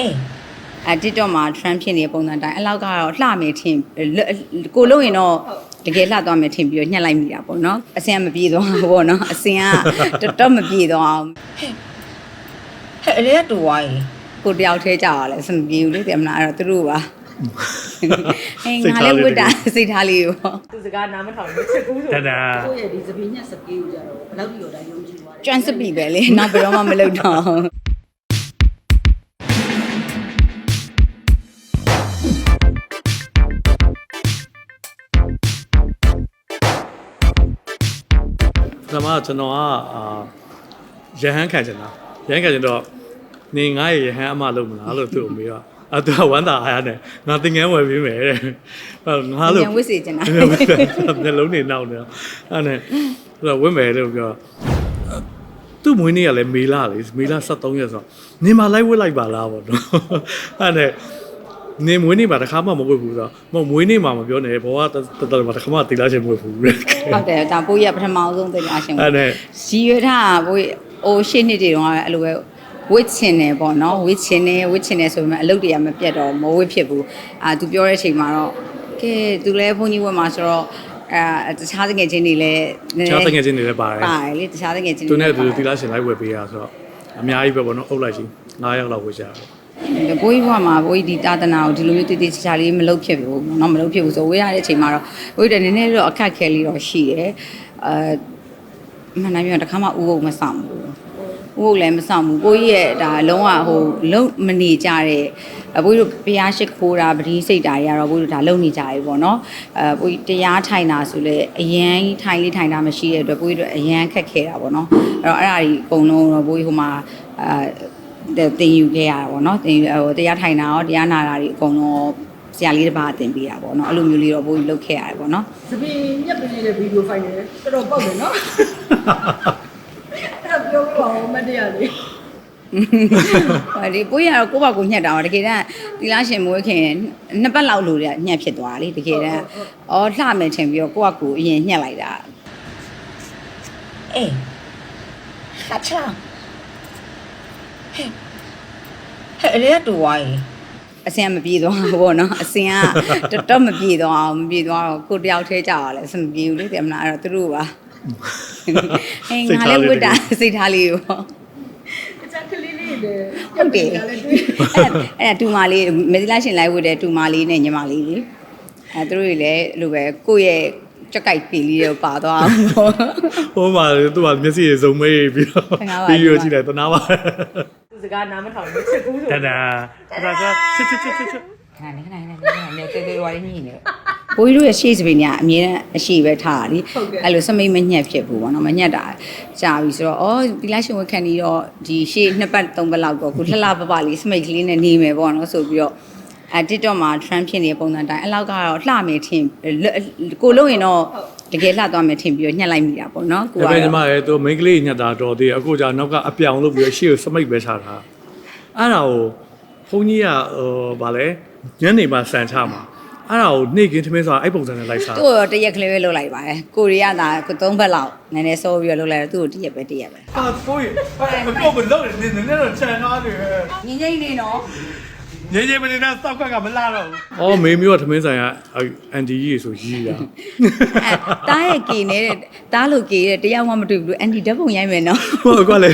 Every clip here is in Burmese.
အေးအဲ TikTok မှာ trend ဖြစ်နေတဲ့ပုံစံတိုင်းအဲ့လောက်ကတော့လှမယ်ထင်လွကိုလို့ရင်တော့တကယ်လှသွားမယ်ထင်ပြီးတော့ညှက်လိုက်မိတာပေါ့နော်အစင်ကမပြေသွားဘူးပေါ့နော်အစင်ကတော်တော်မပြေသွားအောင်ဟဲ့အလေးကတူသွားရေကိုတယောက်ထဲကြာရလဲအစင်မပြေဘူးလေတယ်မလားအဲ့တော့သူတို့ပါဟင်းစိတ်ငါထားလည်းလေးဝတ်တာစိတ်ထားလေးပေါ့သူစကားနားမထောင်ဘူးချက်ကူးဆိုတဒါကိုယ့်ရဲ့ဒီသပင်းညက်စကေးကိုကြတော့ဘယ်လောက်ဒီရောတိုင်းယုံကြည်သွားတယ်ကျွမ်းစပီပဲလေနောက်ဘယ်တော့မှမလုပ်တော့ ပထမကျွန်တော်ကအာရဟန်းခံချင်တာရဟန်းခံချင်တော့နေငါ့ရဲ့ရဟန်းအမလုပ်မလားလို့သူ့ကိုမေးတော့အဲ့သူကဝမ်းသာအားရနဲ့ငါသင်ငန်းဝယ်ပေးမယ်တဲ့အဲ့ငါလို့ပြန်ဝစ်စီချင်တာမျက်လုံးနေနောက်နေတော့အဲ့နဲ့သူကဝင့်မယ်လို့ပြောသူ့မွေးနေ့ကလည်းမေလာလေမေလာ73ရက်ဆိုတော့နေမှာလိုက်ဝတ်လိုက်ပါလားပေါ့နော်အဲ့နဲ့ နေမွေးနေ့မှာတစ်ခါမှမဝတ်ဘူးဆိုတော့မဟုတ်မွေးနေ့မှာမပြောနဲ့ဘောကတတမှာတစ်ခါမှတိလာချင်မဝတ်ဘူးတဲ့ဟုတ်တယ်ဒါပိုးရပထမအောင်ဆုံးသိကြရှင်အဲ့နဲ့ရည်ရွယ်ထားတာပိုးအိုရှင်းနှစ်တွေတော့အဲ့လိုပဲဝစ်ချင်တယ်ပေါ့နော်ဝစ်ချင်တယ်ဝစ်ချင်တယ်ဆိုပေမဲ့အလုပ်တွေကမပြတ်တော့မဝစ်ဖြစ်ဘူးအာသူပြောတဲ့အချိန်မှာတော့ကဲသူလည်းဘုန်းကြီးဝတ်မှာဆိုတော့အဲတခြားတငယ်ချင်းတွေလည်းနည်းနခြားည်းတငယ်ချင်းတွေလည်းပါတယ်ပါတယ်လေတခြားတငယ်ချင်းသူနဲ့သူလည်းတိလာရှင်လိုက်ဝယ်ပေးရဆိုတော့အများကြီးပဲပေါ့နော်အုပ်လိုက်ရှိ9ယောက်လောက်ဝယ်ကြတယ်ပါတယ် ဘိုးကြီးဘွားမှာဘိုးကြီးဒီတာသနာကိုဒီလိုမျိုးတည်တည်ချာချာလေးမလုပ်ဖြစ်ဘူးเนาะမလုပ်ဖြစ်ဘူးဆိုဝေးရတဲ့အချိန်မှာတော့ဘိုးကြီးတည်းနည်းနည်းတော့အခက်ခဲလေးတော့ရှိတယ်အဲမနိုင်ပြန်တစ်ခါမှဥပုပ်မဆောင်ဘူး ဘိုးလည်းမဆောင်ဘူးဘိုးကြီးရဲ့ဒါလုံးဝဟိုလုံမနေကြတဲ့အဘိုးတို့ဘုရားရှိခိုးတာပတိစိတ်တာတွေကတော့ဘိုးတို့ဒါလုံနေကြပြီပေါ့နော်အဲဘိုးကြီးတရားထိုင်တာဆိုလေအရန်ကြီးထိုင်လေးထိုင်တာမရှိတဲ့အတွက်ဘိုးကြီးတို့အရန်ခက်ခဲတာပေါ့နော်အဲ့တော့အဲ့ဒါကြီးအကုန်လုံးတော့ဘိုးကြီးဟိုမှာအဲ တင်ယူခဲ့ရတာပေါ့နော်တင်ယူဟိုတရားထိုင်တာရောတရားနာတာတွေအကုန်လုံးဆရာလေးတစ်ပါးတင်ပေးတာပေါ့နော်အဲ့လိုမျိုးလေးတော့ဘိုးကြီးလုပ်ခဲ့ရတယ်ပေါ့နော်သပင်းညက်ပေးနေတဲ့ဗီဒီယိုဖိုင်တွေတော်တော်ပေါက်တယ်နော်အဲ့ဒါပြောပြပါဦးမတ်တရားလေးဟိုဒီကိုရတော့ကိုယ့်ဘာကိုညှက်တာပါတကယ်တမ်းဒီလားရှင်မွေးခင်နှစ်ပတ်လောက်လို့ညှက်ဖြစ်သွားတာလေတကယ်တမ်းအော်လှမယ်ထင်ပြီးတော့ကိုယ့်ဘာကိုအရင်ညှက်လိုက်တာအေးဟာချာ ဟဲ့ဟဲ့အလေးကတူသွားရေအစင်ကမပြေသွားဘူးပေါ့နော်အစင်ကတော်တော်မပြေသွားအောင်မပြေသွားတော့ကိုတယောက်ထဲကြာရလဲအစင်မပြေဘူးလေတယ်မလားအဲ့တော့သူတို့ပါဟင်းငါလည်းဝတ်တာစိတ်ထားလေးပေါ့အချက်ကလေးလေးတွေဟုတ်တယ်လည်းတွေ့အဲ့ဒါအဲ့ဒါတူမလေးမဒီလာရှင်လိုက်ဝတ်တဲ့တူမလေးနဲ့ညီမလေးလေအဲသူတို့တွေလည်းအဲ့လိုပဲကိုယ့်ရဲ့ကြက်ကြိုက်ပေလေးတော့ပါသွားအောင်ပေါ့ဟိုမှာသူကမျက်စိရေစုံမေးပြီးတော့တနာပါဗီဒီယိုကြည့်လိုက်တနာပါသူ စကားနားမထောင်ဘူးချက်ကူးဆိုတဒါတဒါကချစ်ချစ်ချစ်ချစ်ချစ်ခဏနေခဏနေခဏနေတေးသေးဝါးလေးညင်နေဘိုးကြီးတို့ရဲ့ရှေ့စပင်းကအမြဲတမ်းအရှိပဲထားတာလीအဲ့လိုစမိတ်မညက်ဖြစ်ဘူးပေါ့နော်မညက်တာကြာပြီဆိုတော့အော်ဒီလိုက်ရှင်ဝက်ခံပြီးတော့ဒီရှေ့နှစ်ပတ်သုံးပတ်လောက်တော့ခုလှလှပပလေးစမိတ်ကလေးနဲ့နေမယ်ပေါ့နော်ဆိုပြီးတော့ အဲ TikTok မှာ trend ဖြစ်နေတဲ့ပုံစံတိုင်းအလောက်ကတော့လှမယ်ထင်ကိုလုံးရင်တော့တကယ်လှသွားမယ်ထင်ပြီးတော့ညှက်လိုက်မိတာပေါ့နော်ကိုကဘယ်ညီမလဲသူမိန်းကလေးညှက်တာတော်သေးအခုကြာနောက်ကအပြောင်လုပ်ပြီးရှေ့ကိုစမိတ်ပဲချတာအဲ့ဒါကိုဘုန်းကြီးကဟိုဗာလဲညနေမှာစံချမှာအဲ့ဒါကိုနှိတ်ကင်းထမင်းဆိုတာအဲ့ပုံစံနဲ့လိုက်စားသူ့ကိုတရက်ကလေးပဲလုပ်လိုက်ပါတယ်ကိုရီးယားသားသုံးဘက်လောက်နည်းနည်းစိုးပြီးတော့လုပ်လိုက်တော့သူ့ကိုတရက်ပဲတရက်ပဲအာစိုးရဘာလို့မလုပ်နေနေတော့ချန်သားတွေငင်းငိမ့်နေနော် ငယ်ငယ်မနေတာစောက်ခွက်ကမလာတော့ဘူးအော်မေမျိုးကထမင်းဆိုင်ကအန်တီကြီးဆိုရီးတာတားရဲ့ကေနေတဲ့တားလို့ကေတဲ့တယောက်မှမတွေ့ဘူးအန်တီဓာတ်ပုံရိုက်မယ်နော်ဟုတ်ကွာလေ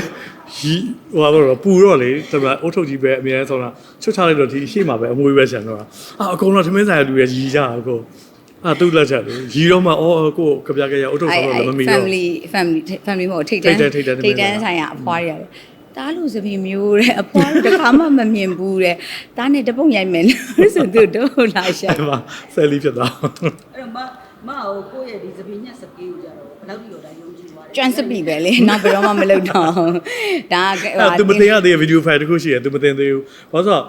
ရီးဟိုဟာတော့ပူတော့လေတမန်အုတ်ထုတ်ကြီးပဲအများဆုံးတာချွတ်ချလိုက်တော့ဒီအရှိမပဲအမွေးပဲဆန်တော့အာအကုန်တော့ထမင်းဆိုင်ကလူရဲ့ရီးကြတာကိုအာတူလက်ချက်လေရီတော့မှအော်ကိုကပြကြရအုတ်ထုတ်ဆောင်တော့မမီတော့ family family family မဟုတ်ထိတ်တန်းထိတ်တန်းဆိုင်ရအဖွားရတယ် တားလူစပင်မျိုးတဲ့အဖွားတို့တစ်ခါမှမမြင်ဘူးတဲ့တားနဲ့တပုတ်ရိုက်မယ်လို့ဆိုသူတို့လာရှာအဲ့မှာဆယ်လီဖြစ်သွားအဲ့တော့မမကိုကိုယ့်ရဲ့ဒီစပင်ညက်စပင်ကိုကြတော့ဘယ်လောက်ထိတော့ဒါယုံကြည်သွားတယ်ကျွမ်းစပင်ပဲလေနောက်ဘယ်တော့မှမလုပ်တော့ဒါဟာသူမတင်ရသေးတဲ့ဗီဒီယိုဖိုင်တစ်ခုရှိတယ်သူမတင်သေးဘူးဘာလို့ဆိုတော့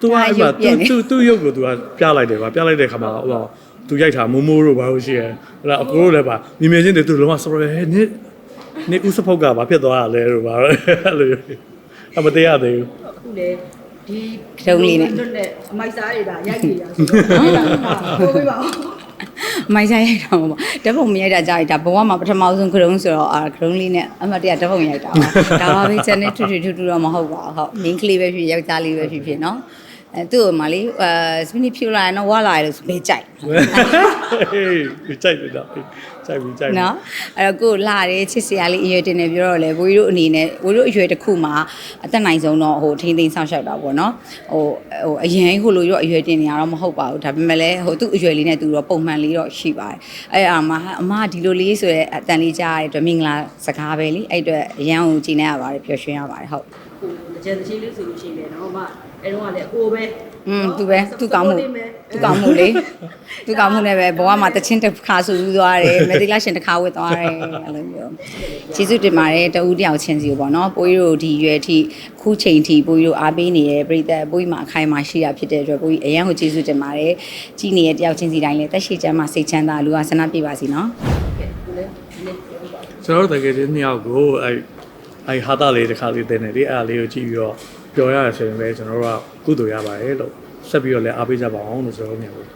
तू ဟာအဲ့မှာ तू तू ရုပ်ကို तू ဟာပြလိုက်တယ်ဗျပြလိုက်တဲ့ခါမှာဟိုသူရိုက်တာမိုးမိုးတို့ဘာလို့ရှိရဲဟဲ့လားအကိုတို့လည်းပါမြင်မြင်ချင်းတွေသူလုံးဝ surprise ဟဲ့ နစ်နစ်ဦးစဖုတ်ကဘာဖြစ်သွားတာလဲတို့ဘာလို့အဲ့လိုအမသိရသေးဘူးအခုလေဒီထုံးလေးနဲ့နဲ့အမိုက်စားတွေဒါရိုက်နေတာဆိုတော့အဲ့ဒါကပို့ပေးပါဦးမိုင်းဆိုင်ရိုက်တာပေါ့ဓာတ်ပုံမရိုက်တာကြာတာဘဝမှာပထမဆုံးခရုံးဆိုတော့အာခရုံးလေးနဲ့အမတ်တရဓာတ်ပုံရိုက်တာပါဒါပါပဲ channel ထူထူထူထူတော့မဟုတ်ပါဘူးဟုတ် main ကလေးပဲဖြစ်ယောက်ျားလေးပဲဖြစ်ဖြစ်နော် အဲသူ့ကိုမလေးအဲစပင်းဖြူလာရင်တော့ဝါလာရလို့ဘေးကြိုက်ဟေးကြိုက်တယ်တော့ကြိုက်ပြီကြိုက်ပြီနော်အဲ့တော့ကိုလာတယ်ချစ်စရာလေးအရွယ်တင်နေပြောတော့လေဘိုးကြီးတို့အနေနဲ့ဘိုးတို့အရွယ်တစ်ခုမှာအသက်နိုင်ဆုံးတော့ဟိုထိန်းသိမ်းဆောင်ရှောက်တာပေါ့နော်ဟိုဟိုအရင်ဟိုလိုရောအရွယ်တင်နေရတော့မဟုတ်ပါဘူးဒါပေမဲ့လည်းဟိုသူ့အရွယ်လေးနဲ့သူတော့ပုံမှန်လေးတော့ရှိပါတယ်အဲ့အမအမဒီလိုလေးဆိုရဲအတန်လေးကြားရတဲ့အတွက်မင်္ဂလာစကားပဲလीအဲ့အတွက်အရန်ကိုကြည်နေရပါတယ်ပျော်ရွှင်ရပါတယ်ဟုတ်ကိုတကြံတချင်းလေးဆိုလို့ရှိရင်လည်းနော်မ အဲတော့ကလည်းအကိုပဲอืมသူပဲသူကောင်းမှုသူကောင်းမှုလေသူကောင်းမှုနဲ့ပဲဘဝမှာတချင်းတစ်ခါဆူပြီးသွားတယ်မေဒီလာရှင်တစ်ခါဝတ်သွားတယ်အဲ့လိုမျိုးကျေးဇူးတင်ပါတယ်တဦးတယောက်ချင်းစီကိုပေါ့နော်ပိုးရီတို့ဒီရွယ်ထိခုချိန်ထိပိုးရီတို့အားပေးနေတဲ့ပြည်သက်ပိုးရီမှာအခိုင်အမာရှိတာဖြစ်တဲ့အတွက်ပိုးရီအရန်ကိုကျေးဇူးတင်ပါတယ်ကြီးနေတဲ့တယောက်ချင်းစီတိုင်းလည်းတက်ရှိချမ်းမှာစိတ်ချမ်းသာလူအားဆန္ဒပြပါစီနော်ကိုလည်းဒီနေ့ပြောပါကျွန်တော်တို့တကယ်ချင်းနှစ်ယောက်ကိုအဲ အဲဟာတာလေးတစ်ခါလေးတင်နေလေအဲ့ဒါလေးကိုကြည့်ပြီးတော့ပျော်ရတယ်ဆိုရင်ပဲကျွန်တော်တို့ကကုသိုလ်ရပါတယ်လို့ဆက်ပြီးတော့လည်းအားပေးကြပါအောင်လို့ကျွန်တော်တို့မြင်လို့